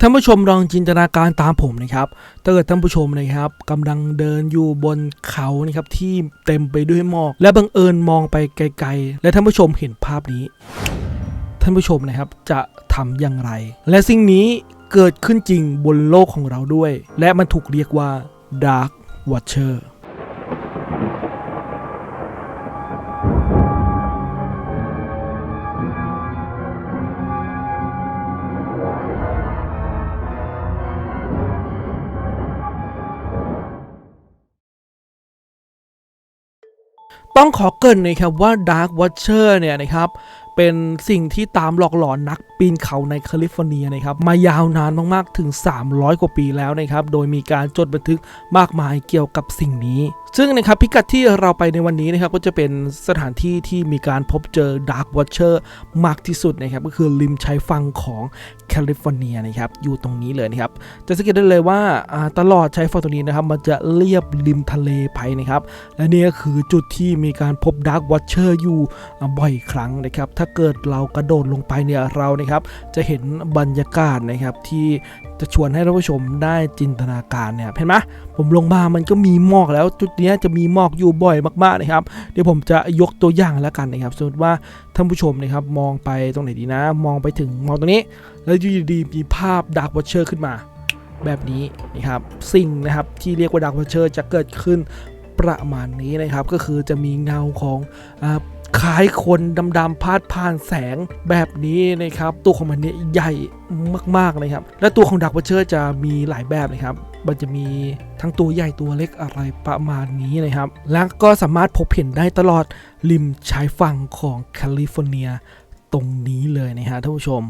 ท่านผู้ชมลองจินตนาการตามผมนะครับถ้าเกิดท่านผู้ชมนะครับกำลังเดินอยู่บนเขานะครับที่เต็มไปด้วยหมอก และบังเอิญมองไปไกลๆ และท่านผู้ชมเห็นภาพนี้ ท่านผู้ชมนะครับจะทำอย่างไร และสิ่งนี้เกิดขึ้นจริงบนโลกของเราด้วย และมันถูกเรียกว่า Dark Watcher ต้องขอเกรินนะครับว่า Dark Watcher เนี่ยนะครับเป็นสิ่งที่ตามหลอกหลอนนักปีนเขาในแคลิฟอร์เนียนะครับมายาวนานมากๆถึง 300 กว่าปีแล้วนะครับโดยมีการจดบันทึกมากมายเกี่ยวกับสิ่งนี้ ซึ่งนะครับพิกัดที่เราไปในวันนี้นะครับก็จะเป็นสถานที่ที่มีการพบเจอ Dark Watcher มากที่สุดนะครับก็คือริมชายฝั่งของแคลิฟอร์เนียนะครับอยู่ตรงนี้เลยนะครับจะสังเกตได้เลยว่าตลอดชายฝั่งตรงนี้นะครับมันจะเรียบริมทะเลไปนะครับและนี่ก็คือจุดที่มีการพบดาร์ w ว a ชเชอร์อยู่บ่อยครั้งนะครับถ้าเกิดเรากระโดดลงไปเนี่ยเรานะครับจะเห็นบรรยากาศนะครับที่จะชวนให้ท่านผู้ชมได้จินตนาการเนี่ยเห็นไหม ผมลงมามันก็มีหมอกแล้วจุดนี้จะมีหมอกอยู่บ่อยมากๆนะครับ เดี๋ยวผมจะยกตัวอย่างแล้วกันนะครับ สมมติว่าท่านผู้ชมนะครับมองไปตรงไหนดีนะ มองไปถึงมองตรงนี้ แล้วอยู่ดีๆมีภาพดาร์ w ว a ชเชอร์ขึ้นมา แบบนี้นะครับสิ่งนะครับที่เรียกว่าดาร์ w ว a ชเชอร์จะเกิดขึ้นประมาณนี้นะครับ ก็คือจะมีเงาของอาคล้ายคนดำๆพาดผ่านแสงแบบนี้นะครับ ตัวของมันเนี่ยใหญ่มากๆนะครับ และตัวของดาร์ w ว a ชเชอร์จะมีหลายแบบนะครับ มันจะมีทั้งตัวใหญ่ตัวเล็กอะไรประมาณนี้นะครับ และก็สามารถพบเห็นได้ตลอดริมชายฝั่งของแคลิฟอร์เนียตรงนี้เลยนะฮะท่านผู้ชม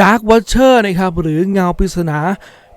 Dark Watcher นะครับหรือเงาปริศนา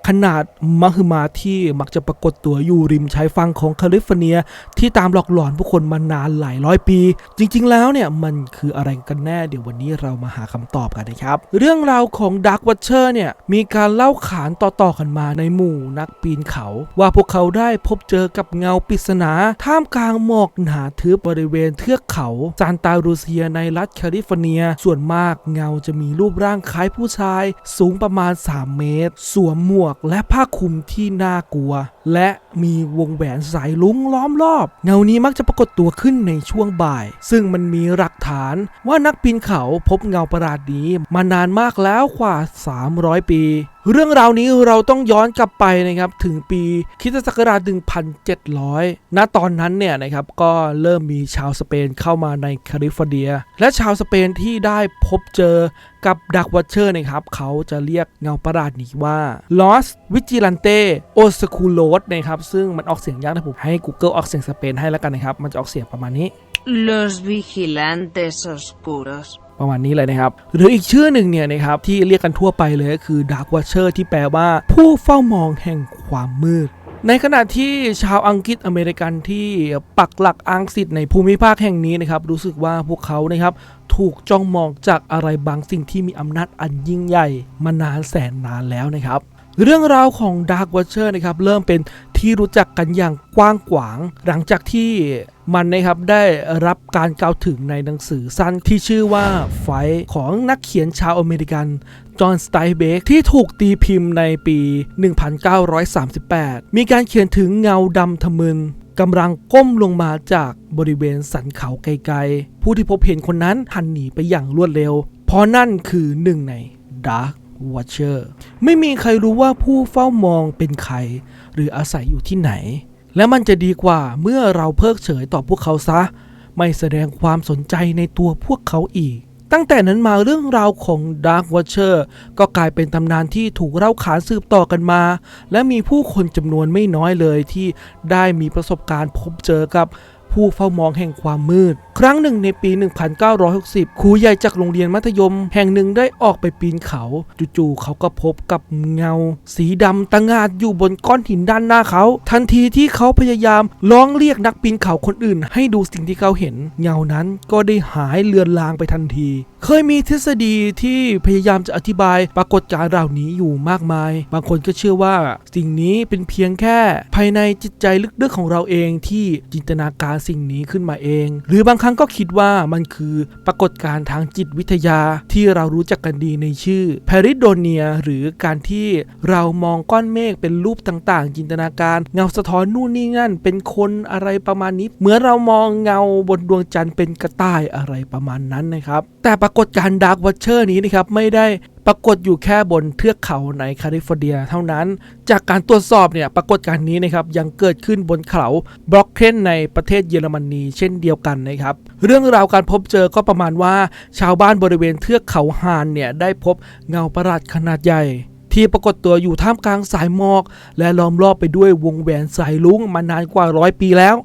ขนาดมหึมาที่มักจะปรากฏตัวอยู่ริมชายฝั่งของแคลิฟอร์เนีย ที่ตามหลอกหลอนผู้คนมานานหลายร้อยปี จริง ๆ แล้วเนี่ยมันคืออะไรกันแน่เดี๋ยววันนี้เรามาหาคำตอบกันนะครับ เรื่องราวของ Dark Watcher เนี่ยมีการเล่าขานต่อๆกันมาในหมู่นักปีนเขา ว่าพวกเขาได้พบเจอกับเงาปริศนา ท่ามกลางหมอกหนาทึบบริเวณเทือกเขาซานตารูเซียในรัฐแคลิฟอร์เนีย ส่วนมากเงาจะมีรูปร่างคล้ายผู้ชาย สูงประมาณ 3 เมตร สวมหมวกและผ้าคลุมที่น่ากลัวและมีวงแหวนสายลุ้งล้อมรอบ เงานี้มักจะปรากฏตัวขึ้นในช่วงบ่าย ซึ่งมันมีหลักฐานว่านักปีนเขาพบเงาประหลาดนี้มานานมากแล้วกว่า 300 ปี เรื่องราวนี้เราต้องย้อนกลับไปนะครับ ถึงปีคริสตศักราช1700 ณตอนนั้นเนี่ยนะครับก็เริ่มมีชาวสเปนเข้ามาในแคลิฟอร์เนีย และชาวสเปนที่ได้พบเจอกับดักวัชเชอร์นะครับเขาจะเรียกเงาประหลาดนี้ว่า Los Vigilante Oscuros นะครับ ซึ่งมันออกเสียงยากนะผมให้ Google ออกเสียงสเปนให้แล้วกันนะครับ มันจะออกเสียงประมาณนี้ Los vigilantes oscuros. ประมาณนี้เลยนะครับ หรืออีกชื่อหนึ่งเนี่ยนะครับที่เรียกกันทั่วไปเลยก็คือ Dark Watcher ที่แปลว่า ผู้เฝ้ามองแห่งความมืดในขณะที่ชาวอังกฤษอเมริกันที่ปักหลักอังสิทธิ์ในภูมิภาคแห่งนี้นะครับ รู้สึกว่าพวกเขานะครับถูกจ้องมองจากอะไรบางสิ่งที่มีอำนาจอันยิ่งใหญ่มานานแสนนานแล้วนะครับ เรื่องราวของ Dark Watcher นะครับเริ่มเป็นที่รู้จักกันอย่างกว้างขวาง หลังจากที่มันนะครับได้รับการกล่าวถึงในหนังสือสั้นที่ชื่อว่าไฟของนักเขียนชาวอเมริกันจอห์นสไตเบกที่ถูกตีพิมพ์ในปี 1938 มีการเขียนถึงเงาดำทะมึนกำลังก้มลงมาจากบริเวณสันเขาไกลๆ ผู้ที่พบเห็นคนนั้นหันหนีไปอย่างรวดเร็ว เพราะนั่นคือหนึ่งใน Dark Watcher ไม่มีใครรู้ว่าผู้เฝ้ามองเป็นใคร หรืออาศัยอยู่ที่ไหน และมันจะดีกว่าเมื่อเราเพิกเฉยต่อพวกเขาซะ ไม่แสดงความสนใจในตัวพวกเขาอีก ตั้งแต่นั้นมาเรื่องราวของ Dark Watcher ก็กลายเป็นตำนานที่ถูกเล่าขานสืบต่อกันมา และมีผู้คนจำนวนไม่น้อยเลยที่ได้มีประสบการณ์พบเจอกับผู้เฝ้ามองแห่งความมืดครั้งหนึ่งในปี 1960 ครูใหญ่จากโรงเรียนมัธยม แห่งหนึ่งได้ออกไปปีนเขา จู่ๆเขาก็พบกับเงา สีดำตะงาดอยู่บนก้อนหินด้านหน้าเขา ทันทีที่เขาพยายามร้องเรียกนักปีนเขาคนอื่น ให้ดูสิ่งที่เขาเห็น เงานั้นก็ได้หายเลือนลางไปทันที เคยมีทฤษฎีที่พยายามจะอธิบายปรากฏการณ์เหล่านี้อยู่มากมาย บางคนก็เชื่อว่า สิ่งนี้เป็นเพียงแค่ ภายในจิตใจลึกๆของเราเองที่จินตนาการสิ่งนี้ขึ้นมาเอง หรือบางครั้งก็คิดว่ามันคือปรากฏการณ์ทางจิตวิทยาที่เรารู้จักกันดีในชื่อ p e r i d o n i a หรือการที่เรามองก้อนเมฆเป็นรูปต่างๆ จินตนาการ เงาสะท้อนนู่นนี่นั่น เป็นคนอะไรประมาณนี้ เหมือนเรามองเงาบนดวงจันทร์เป็นกระต่ายอะไรประมาณนั้นนะครับ แต่ปรากฏการณ์ดาร์กวัชเชอร์นี้นะครับไม่ได้ ปรากฏอยู่แค่บนเทือกเขาในแคลิฟอร์เนียเท่านั้น จากการตรวจสอบเนี่ยปรากฏการณ์นี้นะครับยังเกิดขึ้นบนเขาบล็อกเคนในประเทศเยอรมนีเช่นเดียวกันนะครับ เรื่องราวการพบเจอก็ประมาณว่า ชาวบ้านบริเวณเทือกเขาฮานเนี่ยได้พบเงาประหลาดขนาดใหญ่ ที่ปรากฏตัวอยู่ท่ามกลางสายหมอก และล้อมรอบไปด้วยวงแหวนสายลุ้งมานานกว่าร้อยปีแล้ว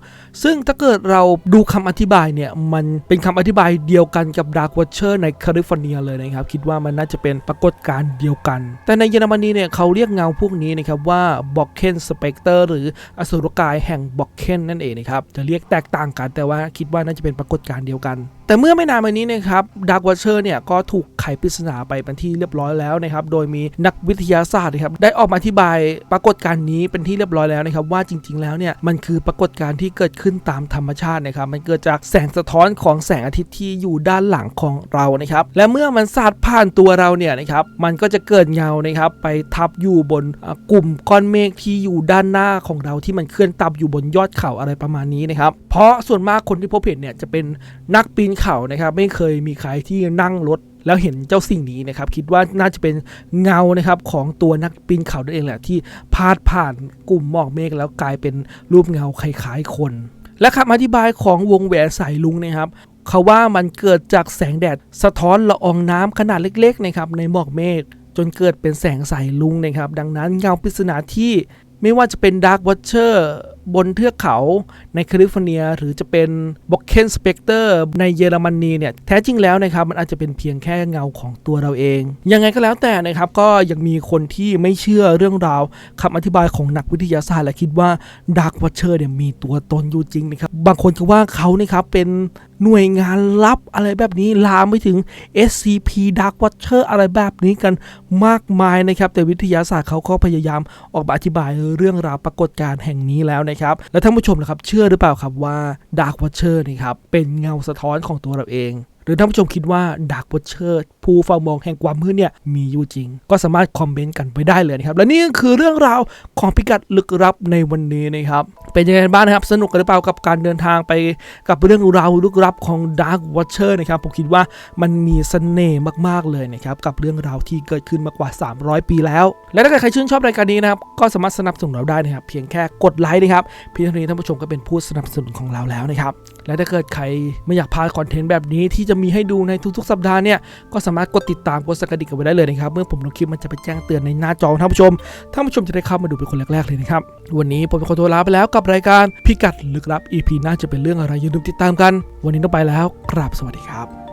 ซึ่งถ้าเกิดเราดูคำอธิบายเนี่ย มันเป็นคำอธิบายเดียวกันกับ Dark Watcher ในแคลิฟอร์เนียเลยนะครับ คิดว่ามันน่าจะเป็นปรากฏการณ์เดียวกัน แต่ในเยอรมนีเนี่ยเขาเรียกเงาพวกนี้นะครับว่า b o c k e n Spectre หรืออสุรกายแห่ง b o c k e n นั่นเองนะครับจะเรียกแตกต่างกันแต่ว่าคิดว่าน่าจะเป็นปรากฏการณ์เดียวกันแต่เมื่อไม่นานมานี้นะครับ Dark Watcher เนี่ยก็ถูกไขปริศนาไปเป็นที่เรียบร้อยแล้วนะครับโดยมีนักวิทยาศาสตร์นะครับได้ออกมาอธิบายปรากฏการณ์นี้เป็นที่เรียบร้อยแล้วนะครับว่าจริง ๆ แล้วเนี่ยมันคือปรากฏการณ์ที่เกิดขึ้นตามธรรมชาตินะครับมันเกิดจากแสงสะท้อนของแสงอาทิตย์ที่อยู่ด้านหลังของเรานะครับและเมื่อมันสาดผ่านตัวเราเนี่ยนะครับมันก็จะเกิดเงานะครับไปทับอยู่บนกลุ่มก้อนเมฆที่อยู่ด้านหน้าของเราที่มันเคลื่อนตับอยู่บนยอดเขาอะไรประมาณนี้นะครับเพราะส่วนมากคนที่พบเห็นเนี่ยจะเป็นนักปีนเขานะครับไม่เคยมีใครที่นั่งรถ แล้วเห็นเจ้าสิ่งนี้นะครับคิดว่าน่าจะเป็นเงานะครับของตัวนักปีนเขานั่นเองแหละที่พาดผ่านกลุ่มหมอกเมฆแล้วกลายเป็นรูปเงาคล้ายๆคน และคำอธิบายของวงแหวนสายลุงนะครับเขาว่ามันเกิดจากแสงแดดสะท้อนละอองน้ำขนาดเล็กๆนะครับในหมอกเมฆจนเกิดเป็นแสงสายลุงนะครับ ดังนั้นเงาปริศนาที่ไม่ว่าจะเป็นดาร์ w ว t เชอร์ บนเทือกเขาในแคลิฟอร์เนีย หรือจะเป็นบ็อกเคนสเปกเตอร์ในเยอรมนีเนี่ยแท้จริงแล้วนะครับมันอาจจะเป็นเพียงแค่เงาของตัวเราเอง ยังไงก็แล้วแต่นะครับก็ยังมีคนที่ไม่เชื่อเรื่องราวคำอธิบายของนักวิทยาศาสตร์และคิดว่าดาร์ w ว t เชอร์เนี่ยมีตัวตนอยู่จริงนะครับบางคนก็ว่าเขานะครับเป็นหน่วยงานลับอะไรแบบนี้ลามไปถึง SCP Dark Watcher อะไรแบบนี้กันมากมายนะครับ แต่วิทยาศาสตร์เขาก็พยายามออกมาอธิบายเรื่องราวปรากฏการณ์แห่งนี้แล้วนะครับแล้วท่านผู้ชมนะครับ เชื่อหรือเปล่าครับว่าดาร์ควาเชอร์นี่ครับเป็นเงาสะท้อนของตัวเราเอง หรือท่านผู้ชมคิดว่า Dark Watcher ผู้เฝ้ามองแห่งความมืดเนี่ยมีอยู่จริง ก็สามารถคอมเมนต์กันไปได้เลยนะครับ และนี่ก็คือเรื่องราวของพิกัดลึกลับในวันนี้นะครับ เป็นยังไงบ้างนะครับ สนุกกันหรือเปล่ากับการเดินทางไปกับเรื่องราวลึกลับของ Dark Watcher นะครับผมคิดว่ามันมีเสน่ห์มากๆเลยนะครับกับเรื่องราวที่เกิดขึ้นมากว่า 300 ปีแล้ว และถ้าเกิดใครชื่นชอบรายการนี้นะครับก็สามารถสนับสนุนเราได้นะครับเพียงแค่กดไลค์นะครับพี่ท่านี้ท่านผู้ชมก็เป็นผู้สนับสนุนของเราแล้วนะครับ และถ้าเกิดใครไม่อยากพลาดคอนเทนต์แบบนี้ที่จะมีให้ดูในทุกๆ สัปดาห์เนี่ย ก็สามารถกดติดตามกดสักกระดิ่งกันไว้ได้เลยนะครับ เมื่อผมลงคลิปมันจะไปแจ้งเตือนในหน้าจอท่านผู้ชม ท่านผู้ชมจะได้เข้ามาดูเป็นคนแรกๆเลยนะครับ วันนี้ผมขอตัวลาไปแล้วกับรายการพิกัดลึกลับ EP หน่าจะเป็นเรื่องอะไรอย่าลืมติดตามกัน วันนี้ต้องไปแล้วกราบสวัสดีครับ